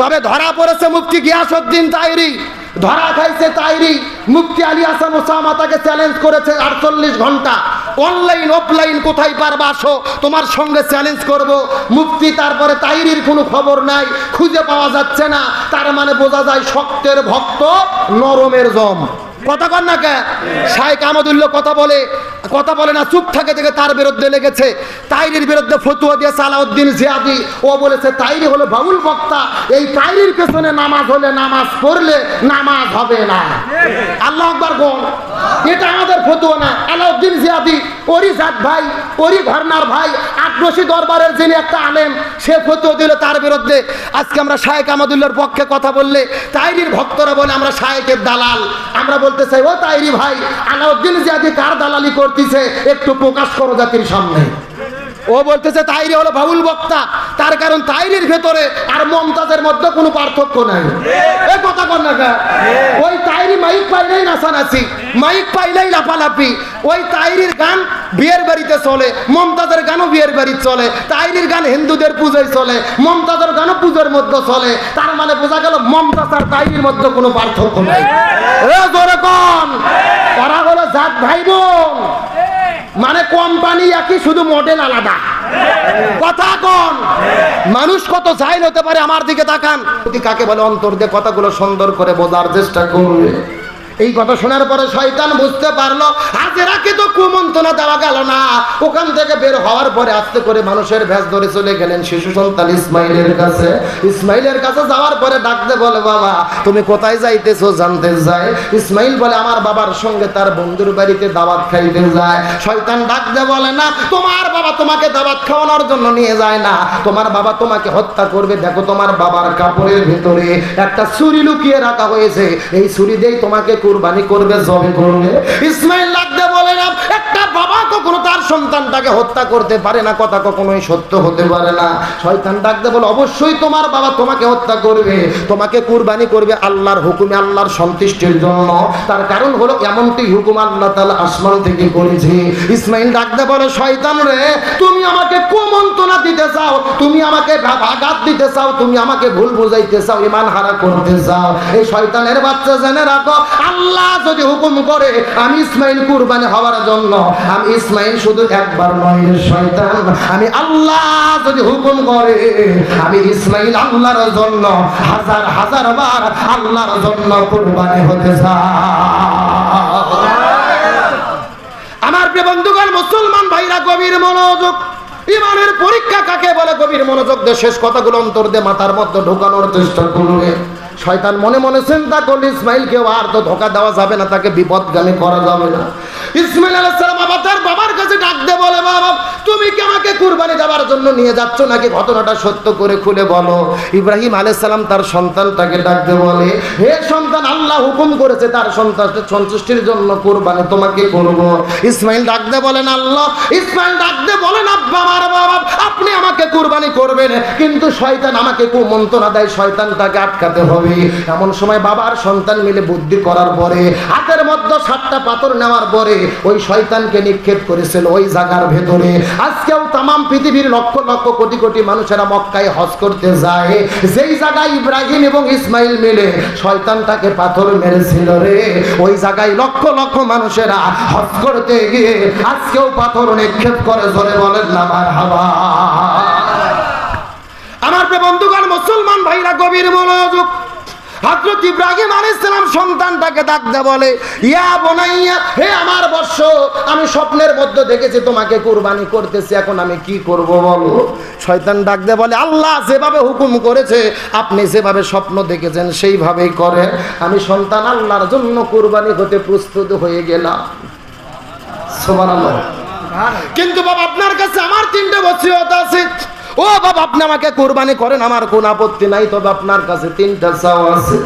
তবে ধরা পড়েছে মুফতি গিয়াসউদ্দিন তাইরি। ধরা খাইছে তাইরি। মুফতি আলী হাসান ওসামা তাকে চ্যালেঞ্জ করেছে আটচল্লিশ ঘণ্টা। অনলাইন অফলাইন কোথায় পারবা আসো? তোমার সঙ্গে চ্যালেঞ্জ করব। মুফতি তারপরে তাইরির কোনো খবর নাই। খুঁজে পাওয়া যাচ্ছে না। তার মানে বোঝা যায় শক্তের ভক্ত নরমের জম। কথা কর না কে? শাইখ আহমদুল্লাহ কথা বলে কথা বলে না, চুপ থাকে থেকে তার বিরুদ্ধে লেগেছে। তাইরির বিরুদ্ধে ফতুয়া দিয়ে সালাউদ্দিন জিয়াদি, ও বলেছে, তাইরি হলো বাউল বক্তা। এই তাইরির পেছনে নামাজ হলে নামাজ পড়লে নামাজ হবে না। আল্লাহ আকবার কোন এটা আমাদের ফতুয়া না। আলাউদ্দিন জিয়াদি ওরি জাত ভাই ওরি ঘরনার ভাই আটরশি দরবারের যিনি একটা আলেম, সে ফতুয়া দিল তার আজকে আমরা শায়েক আমাদুল্লার পক্ষে কথা বললে তাইরির ভক্তরা বলে আমরা শায়েকের দালাল। আমরা বলতে চাই, ও তাইরি ভাই, আলাউদ্দিন জিয়াদি কার দালালি করতেছে? একটু প্রকাশ করো জাতির সামনে। ও বলতেছে, তাইরি হলো বাউল বক্তা। তার কারণ তাইরির ভেতরে আর মমতাজের মধ্যে কোনো পার্থক্য নাই। এ কথা কর না? ওই তাইরি মাইক পাইলেই নাচানাচি, মাইক পাইলেই লাফালাফি। ওই তাইরির গান বিয়ের বাড়িতে চলে, মমতাজের গানও বিয়ের বাড়ি চলে, তাইরির গান হিন্দুদের পুজোয় চলে, মমতাজের গানও পুজোর মধ্যে চলে। তার মানে বোঝা গেল মমতাজ আর তাইরির মধ্যে কোনো পার্থক্য নাই। ওরা হলো জাত ভাই বোন। মানে কোম্পানি একই, শুধু মডেল আলাদা। কথা কোন? মানুষ কত জাহিল হতে পারে আমার দিকে তাকান। কাকে বলে অন্তর দিয়ে কথাগুলো সুন্দর করে বোঝার চেষ্টা করবে। এই কথা শোনার পরে শয়তান বুঝতে পারল হাজেরাকে তো কুমন্ত্রণা দেওয়া গেল না। ওখান থেকে বের হওয়ার পরে আস্তে করে মানুষের ভেস ধরে চলে গেলেন শিশু সন্তান ইসমাইলের কাছে। ইসমাইলের কাছে যাওয়ার পরে ডাকতে বলে, বাবা, তুমি কোথায় যাইতেছো? জানতে যায় ইসমাইল বলে, আমার বাবার সঙ্গে তার বন্ধুর বাড়িতে দাওয়াত খাইতে যায়। শয়তান ডাকতে বলে, না, তোমার বাবা তোমাকে দাওয়াত খাওয়ানোর জন্য নিয়ে যায় না। তোমার বাবা তোমাকে হত্যা করবে। দেখো তোমার বাবার কাপড়ের ভেতরে একটা ছুরি লুকিয়ে রাখা হয়েছে। এই ছুরি দিয়েই তোমাকে কুরবানি করবে জবে করবে। ইসমাইল লাগবে বলে না কখনো তার সন্তানটাকে হত্যা করতে পারে না, কথা কখনোই সত্য হতে পারে না। শয়তান ডাকতে বলে, অবশ্যই তোমার বাবা তোমাকে হত্যা করবে, তোমাকে কুরবানি করবে আল্লাহর হুকুমে, আল্লাহর সন্তুষ্টির জন্য। তার কারণ হলো এমনটি হুকুম আল্লাহ তাআলা আসমান থেকে করেছে। ইসমাইল ডাকতে বলে, শয়তান রে, তুমি আমাকে কুমন্ত্রণা দিতে চাও, তুমি আমাকে আঘাত দিতে চাও, তুমি আমাকে ভুল বুঝাইতে চাও ইমান হারা করতে চাও। এই শয়তানের বাচ্চা জেনে রাখো, আল্লাহ যদি হুকুম করে, আমি ইসমাইল কুরবানি হওয়ার জন্য, আমি ইসমাইল শুধু একবার নয় শয়তান। আমি আল্লাহ যদি হুকুম করে, আমি ইসমাইল আল্লাহর জন্য হাজার হাজার বার আল্লাহর জন্য কুরবানি হতে আমার প্রিয় বন্ধুগণ, মুসলমান ভাইরা, গভীর মনোযোগ, ইমানের পরীক্ষা কাকে বলে? গভীর মনোযোগ দিয়ে শেষ কথাগুলো অন্তর দিয়ে মাথার মধ্যে ঢোকানোর চেষ্টা করবে শয়তান মনে মনে চিন্তা করলে ইসমাইলকে আর তো ধোকা দেওয়া যাবে না, তাকে বিপদগামী করা যাবে না। ইসমাইল আলাইসালাম আবার তার বাবার কাছে ডাকতে বলে, বাবা, তুমি কি আমাকে কুরবানি দেওয়ার জন্য নিয়ে যাচ্ছ নাকি ঘটনাটা সত্য করে খুলে বলো? ইব্রাহিম আলাইসালাম তার সন্তানটাকে ডাকতে বলে, হে আল্লাহ হুকুম করেছে তার সন্তান সন্তুষ্টির জন্য কুরবানি। তোমাকে করব। ইসমাইল ডাকতে বলেন, আল্লাহ, ইসমাইল ডাকতে বলেন, আব্বা, আমার বাবা, আপনি আমাকে কুরবানি করবেন। কিন্তু শয়তান আমাকে কুমন্ত্রণা দেয়, শয়তানটাকে আটকাতে হবে। এমন সময় বাবার সন্তান মিলে বুদ্ধি করার পরে, হাতের মধ্যে সাতটা পাথর নেওয়ার পরে, ওই শয়তানকে নিক্ষেপ করেছিল ওই জায়গার ভেতরে। আজকেও তামাম পৃথিবীর লক্ষ লক্ষ কোটি কোটি মানুষেরা মক্কায় হজ করতে যায়। যেই জায়গায় ইব্রাহিম এবং ইসমাইল মিলে, শয়তানটাকে পাথর মেরেছিল রে। ওই জায়গায় লক্ষ লক্ষ মানুষেরা হজ করতে গিয়ে আজকেও পাথর নিক্ষেপ করে, জোরে বলেন না আমার হাওয়া আমার বন্ধুগণ, মুসলমান ভাইরা, গভীর মনোযোগ হযরত ইব্রাহিম আলাইহিস সালাম সন্তানটাকে ডাকতে বলে ইয়া বনাইয়া হে আমার বর্ষ আমি স্বপ্নের মধ্যে দেখেছি তোমাকে কুরবানি করতেছি এখন আমি কি করব বলো? শয়তান ডাকতে বলে আল্লাহ যেভাবে হুকুম করেছে আপনি যেভাবে স্বপ্ন দেখেছেন সেইভাবেই করে আমি সন্তান আল্লাহর জন্য কুরবানি হতে প্রস্তুত হয়ে গেলাম। সুবহানাল্লাহ। কিন্তু বাবা আপনার কাছে আমার তিনটে বসিয়ত আছে। ও বাবা আপনি আমাকে কোরবানি করেন, আমার কোন আপত্তি নাই, তবে আপনার কাছে তিনটা চাও আছে।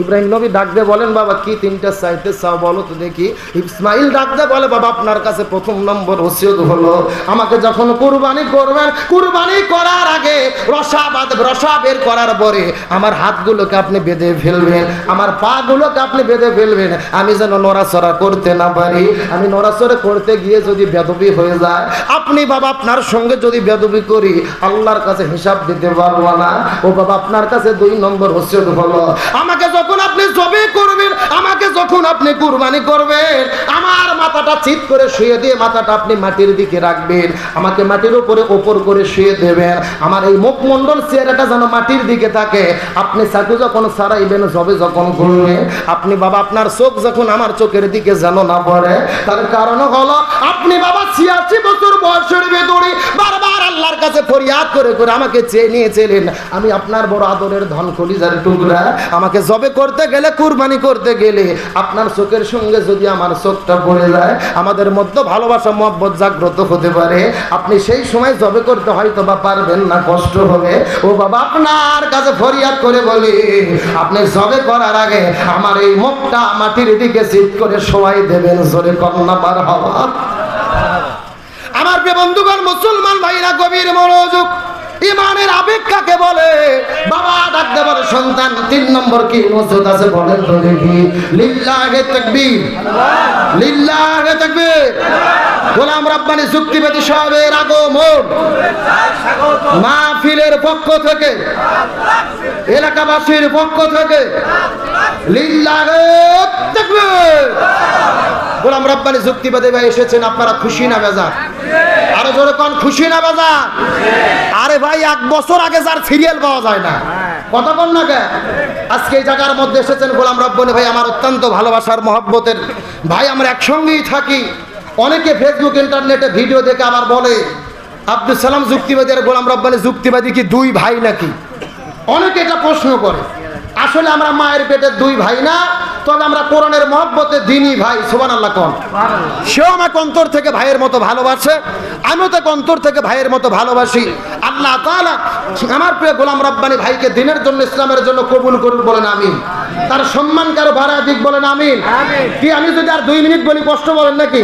ইব্রাহিম নবী ডাক দিয়ে বলেন, বাবা, কি তিনটা চাইতে চাও বলো তো দেখি। ইসমাইল ডাক দিয়ে বলে, বাবা, আপনার কাছে প্রথম নম্বর ওসিয়ত হলো, আমাকে যখন কুরবানি করবেন, কুরবানি করার আগে রসা বাদ রসা বের করার পরে আমার হাতগুলোকে আপনি বেঁধে ফেলবেন, আমার পাগুলোকে আপনি বেঁধে ফেলবেন। আমি যেন নড়াচড়া করতে না পারি। আমি নড়াচড়া করতে গিয়ে যদি বেদবি হয়ে যায়, আপনি বাবা, আপনার সঙ্গে যদি বেদবি করি, আল্লাহর কাছে হিসাব দিতে পারব না। ও বাবা, আপনার কাছে দুই নম্বর ওসিয়ত হলো, আমাকে যখন আপনি জবে করবেন, আমাকে যখন আপনি কুরবানি করবেন, আমার মাথাটা চিত করে শুয়ে দিয়ে মাথাটা আপনি মাটির দিকে রাখবেন। আমাকে মাটির উপরে ওপর করে শুয়ে দেবেন। আমার এই মুখমণ্ডল চেহারাটা যেন মাটির দিকে থাকে। আপনি চাকু যখন সারাইবেন, জবে যখন করবেন, আপনি বাবা, আপনার চোখ যখন আমার চোখের দিকে যেন না পড়ে, তার কারণ হলো, আপনি বাবা ছিয়াশি বছর বয়সের ভেতরে বারবার আল্লাহর কাছে ফরিয়াদ করে করে আমাকে চেয়ে নিয়েছিলেন আমি আপনার বড় আদরের ধন কলিজার টুকরা। আমাকে জবে করতে গেলে, কুরবানি করতে গেলে, আপনার চোখের সঙ্গে যদি আমার চোখটা পড়ে যায়, আমাদের মধ্যে ভালোবাসা, মহব্বত জাগ্রত হতে পারে। আপনি সেই সময় জবে করতে হয়তো বা পারবেন না, কষ্ট হবে। ও বাবা, আপনার কাছে ফরিয়াদ করে বলি, আপনি জবে করার আগে আমার এই মুখটা মাটির দিকে চিত করে সবাই দেবেন, জোরে কন্যা পার হওয়া। আমার প্রিয় বন্ধুগণ, মুসলমান ভাইরা, গভীর মনোযোগ, ইমানের আবেগ কাকে বলে। বাবা ডাকতে বলে সন্তান, তিন নম্বর কি মসজিদ আছে বলেন তো দেখি। লিল্লাহে তাকবীর। লিল্লাহে তাকবীর। গোলাম রাব্বানি যুক্তিবাদী সাহেবের আগমন। মাহফিলের পক্ষ থেকে, এলাকাবাসীর পক্ষ থেকে, লিল্লাহে তাকবীর। গোলাম রাব্বানি যুক্তিবাদী ভাই এসেছেন, আপনারা খুশি না বেজার? আরও জোরে কন, খুশি না বেজার? আরে ভাই, এক বছর আগে যার সিরিয়াল পাওয়া যায় না। কথা বল না আজকে এই জায়গার মধ্যে এসেছেন গোলাম রব্বনী ভাই, আমার অত্যন্ত ভালোবাসার, মহব্বতের ভাই, আমরা একসঙ্গেই থাকি। অনেকে ফেসবুক ইন্টারনেটে ভিডিও দেখে আবার বলে আব্দুল সালাম যুক্তিবাদী আর গোলাম রব্বানি যুক্তিবাদী কি দুই ভাই নাকি? অনেকে এটা প্রশ্ন করে, আসলে আমরা মায়ের পেটের দুই ভাই না? তবে আমরা কোরআনের মহব্বতে দিনই ভাই সোবান আল্লাহ কন সেও আমাকে অন্তর থেকে ভাইয়ের মতো ভালোবাসে আমিও তাকে অন্তর থেকে ভাইয়ের মতো ভালোবাসি। আল্লাহ তাআলা আমার প্রিয় গোলাম রব্বানি ভাইকে দিনের জন্য ইসলামের জন্য কবুল করুন বলেন আমিন। তার সম্মান কারও ভাড়া দিক বলেন আমিন। কি আমি যদি আর দুই মিনিট বলি কষ্ট বলেন নাকি?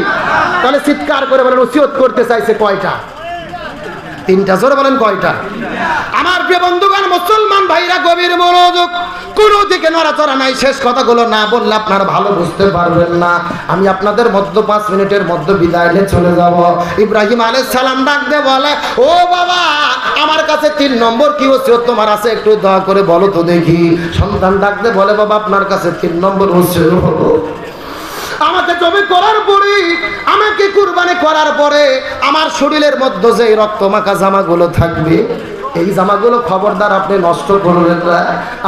তাহলে চিৎকার করে বলেন ওসিয়ত করতে চাইছে কয়টা? তিনটা জোরে বলেন কয়টা? আমার প্রিয় বন্ধুগণ, মুসলমান ভাইরা, গভীর মনোযোগ, কোনো দিকে নড়াচড়া নাই, শেষ কথাগুলো না বললে আপনারা ভালো বুঝতে পারবেন না। আমি আপনাদের মধ্যে পাঁচ মিনিটের মধ্যে বিদায় নিয়ে চলে যাব। ইব্রাহিম আলাইহিস সালাম ডাক দিয়ে বলে, ও বাবা, আমার কাছে তিন নম্বর কি হচ্ছে তোমার আছে? একটু দয়া করে বলো তো দেখি। সন্তান ডাক দিয়ে বলে, বাবা, আপনার কাছে তিন নম্বর হচ্ছে জমি করার পরে, আমাকে কুরবানি করার পরে আমার শরীরের মধ্যে যে রক্ত মাখা জামাগুলো থাকবে এই জামাগুলো খবরদার আপনি নষ্ট করবেন না।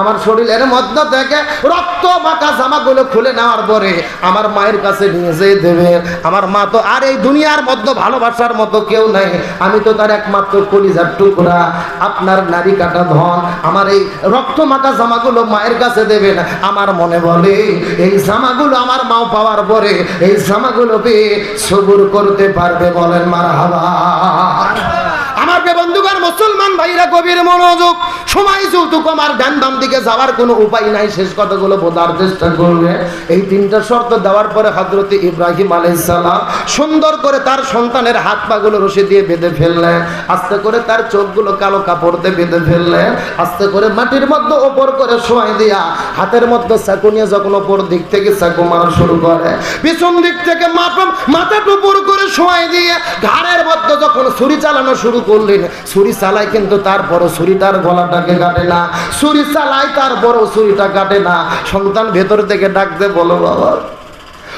আমার শরীরের মধ্য থেকে রক্ত মাখা জামাগুলো খুলে নেওয়ার পরে আমার মায়ের কাছে নিয়ে যেয়ে দেবেন। আমার মা তো আর এই দুনিয়ার মধ্যে ভালোবাসার মতো কেউ নাই। আমি তো তার একমাত্র কলিজার টুকরা। আপনার নারী কাটা ধন, আমার এই রক্ত মাখা জামাগুলো মায়ের কাছে দেবেন। আমার মনে বলে, এই জামাগুলো আমার মাও পাওয়ার পরে এই জামাগুলো পেয়ে সবুর করতে পারবে বলেন মার হাবা মুসলমান ভাইরা গভীর মনোযোগ সময় যৌতুক আমার ডান বাম দিকে যাওয়ার কোনো উপায় নাই, শেষ কথাগুলো বোঝার চেষ্টা করবে। এই তিনটা শর্ত দেওয়ার পরে হজরতে ইব্রাহিম আলাইসালাম সুন্দর করে তার সন্তানের হাত পাগুলো রশি দিয়ে বেঁধে ফেললেন, আস্তে করে তার চোখগুলো কালো কাপড় দিয়ে বেঁধে ফেললেন, আস্তে করে মাটির মধ্যে ওপর করে শোয়াই দিয়া হাতের মধ্যে চাকু নিয়ে যখন ওপর দিক থেকে চাকু মারা শুরু করে, পিছন দিক থেকে মাথা মাথাটা উপর করে শোয়াই দিয়ে ঘাড়ের মধ্যে যখন ছুরি চালানো শুরু করলেন, ছুরি চালায় কিন্তু তারপরও ছুরিটার গলাটাকে কাটে না। ছুরি চালায়, তারপরও ছুরিটা কাটে না। সন্তান ভেতর থেকে ডাকতে বলো বাবা।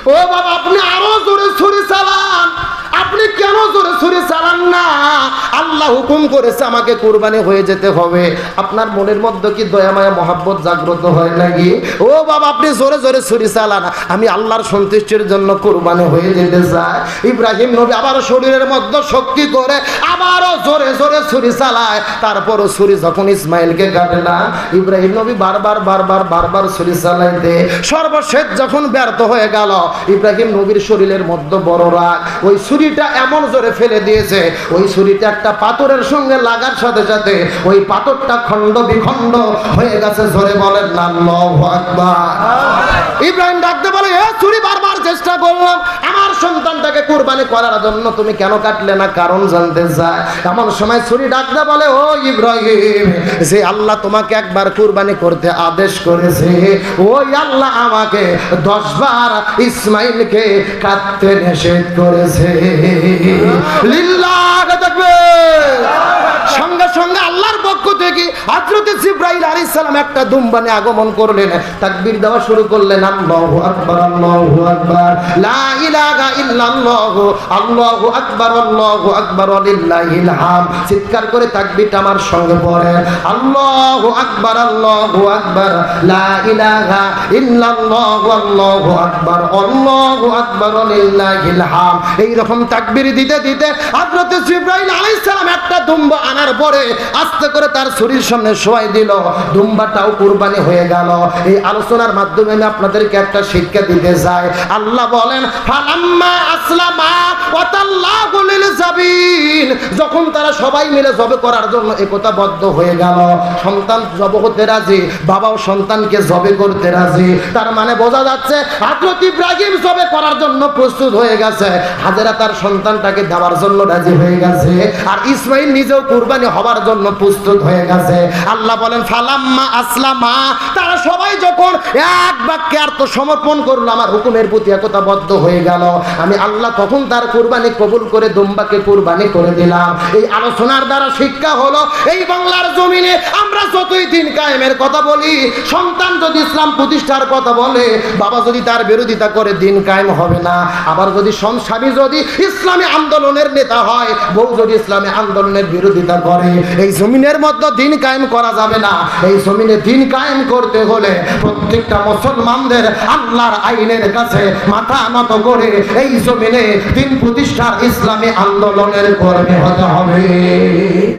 ও বাবা, আপনি আরও জোরে ছুরি চালান। আপনি কেন জোরে ছুরি চালান না? আল্লাহ হুকুম করেছে আমাকে কোরবানি হয়ে যেতে হবে। আপনার মনের মধ্যে কি দয়া, মায়া, মহাব্বত জাগ্রত হয় নাকি? ও বাবা, আপনি জোরে জোরে ছুরি চালান। আমি আল্লাহর সন্তুষ্টির জন্য কোরবানি হয়ে যেতে চাই। ইব্রাহিম নবী আবারও শরীরের মধ্যে শক্তি করে আবারও জোরে জোরে ছুরি চালায়। তারপরও ছুরি যখন ইসমাইলকে কাটে না, ইব্রাহিম নবী বারবার বারবার বারবার ছুরি চালাইতে। সর্বশেষ যখন ব্যর্থ হয়ে গেল, ইব্রাহিম নবীর শরীরের মধ্যে বড় রাগ। ওই ছুরিটা ছুরিটা এমন জোরে ফেলে দিয়েছে ওই ছুরিটা একটা পাথরের সঙ্গে লাগার সাথে সাথে ওই পাথরটা খণ্ড বিখণ্ড হয়ে গেছে জোরে বলেন না ইব্রাহিম ডাকতে বলে এ ছুরি বারবার চেষ্টা করলাম আমার কোরবানি করার জন্য তুমি কেন কাটলে না? কারণ জানতে চায়। এমন সময় ছুরি ডাকতে বলে, ও ইব্রাহিম, যে আল্লাহ তোমাকে একবার কোরবানি করতে আদেশ করেছে, ওই আল্লাহ আমাকে দশবার ইসমাইলকে কাটতে নিষেধ করেছে। লিল্লাহ দেখবে সঙ্গে সঙ্গে আল্লাহর পক্ষ থেকে হযরত জিব্রাইল আলাইহিস সালাম একটা দুম্বানে আগমন করলেন, তাকবীর দেওয়া শুরু করলেন, আল্লাহু আকবার আল্লাহু আকবার, লা ইলাহা ইল্লাল্লাহ, আল্লাহু আকবার আল্লাহু আকবার লিল্লাহিল হাম। চিৎকার করে তাকবীরটা আমার সঙ্গে পড়েন আল্লাহু আকবার আল্লাহু আকবার, লা ইলাহা ইল্লাল্লাহ, আল্লাহু আকবার আল্লাহু আকবার লিল্লাহিল হাম। এই রকম তাকবীর দিতে দিতে হযরত জিব্রাইল আলাইহিস সালাম একটা দুম্বা আনার পরে আস্তে করে তার শরীর সামনে শোয়াই দিল। দুম্বাটাও কুরবানি হয়ে গেল। এই আলোচনার মাধ্যমে আমি আপনাদেরকে একটা শিক্ষা দিতে চাই। আল্লাহ বলেন, ফালাম্মা আসলামা ওয়াতাল্লাহু লিল জাবিন। যখন তারা সবাই মিলে জবে করার জন্য একতাবদ্ধ হয়ে গেল। সন্তান জব হতে রাজি, বাবাও সন্তানকে জবে করতে রাজি। তার মানে বোঝা যাচ্ছে, হযরত ইব্রাহিম জবে করার জন্য প্রস্তুত হয়ে গেছে। হাজেরা তার সন্তানটাকে দেওয়ার জন্য রাজি হয়ে গেছে। আর ইসমাইল নিজেও কুরবানি হবার জন্য প্রস্তুত হয়ে গেছে। আল্লাহ বলেন ফালাম্মা আসলামা তারা সবাই যখন এক বাক্যে আত্মসমর্পণ করল, আমার হুকুমের প্রতি একতাবদ্ধ হয়ে গেল। আমি আল্লাহ তখন তার কুরবানি কবুল করে দুম্বাকে কুরবানি করে দিলাম। এই আলোচনার দ্বারা শিক্ষা হলো, এই বাংলার জমিনে আমরা যতই দিন কায়েমের কথা বলি, সন্তান যদি ইসলাম প্রতিষ্ঠার কথা বলে, বাবা যদি তার বিরোধিতা করে, দিন কায়েম হবে না। আবার যদি স্বামী যদি ইসলামী আন্দোলনের নেতা হয়, বউ যদি ইসলামী আন্দোলনের বিরোধিতা করে, এই জমিনের মধ্যে দিন কায়েম করা যাবে না। এই জমিনে দিন কায়েম করতে হলে প্রত্যেকটা মুসলমানদের আল্লাহর আইনের কাছে মাথা নত করে এই জমিনে তিন প্রতিষ্ঠার ইসলামী আন্দোলনের কর্মী হতে হবে।